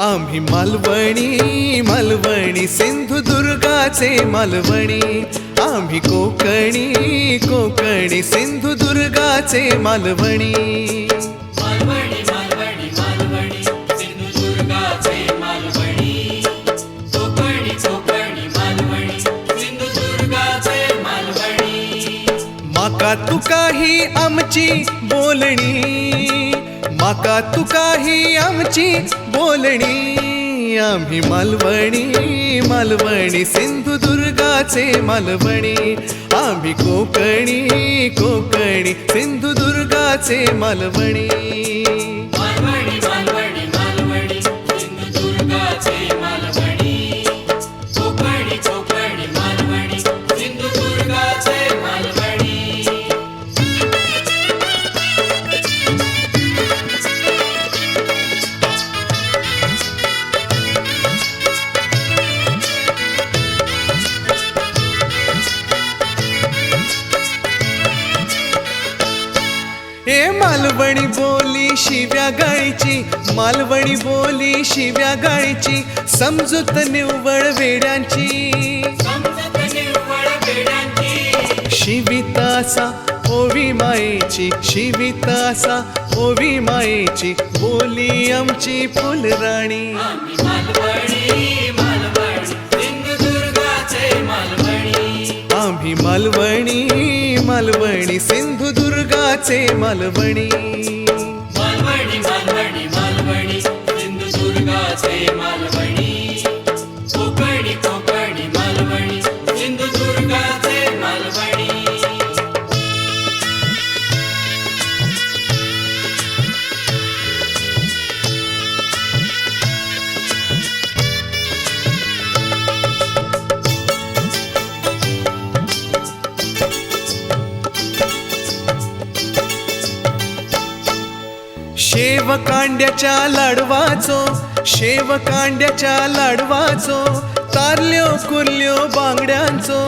आम्ही मालवणी मालवणी सिंधुदुर्गाचे मालवणी. आम्ही कोकणी कोकणी सिंधुदुर्गाचे मालवणी. मालवणी मालवणी मालवणी सिंधुदुर्गाचे मालवणी. कोकणी कोकणी मालवणी सिंधुदुर्गाचे मालवणी. माका तुका ही आमची बोलणी. माका तुका ही आमची बोलणी आम्ही मालवणी मालवणी सिंधुदुर्गाचे मालवणी आम्ही कोकणी कोकणी सिंधुदुर्गाचे मालवणी. मालवणी बोली शिव्या गायची मालवणी बोली शिव्या गायची समजूत निव्वळ वेड्यांची. शिवितासा ओवी मायेची शिवितासा ओवी मायेची बोली आमची फुलराणी. आम्ही मालवणी मालवणी सिंधुदुर्ग सिंधुदुर्गाचे मालवणी. मालवणी मालवणी मालवणी. सिंधुदुर्गाचे मालवणी. शेव कांड्याच्या लाडवाचो शेव कांड्याच्या लाडवाचो तारल्यो कुर्ल्यो बांगड्यांचो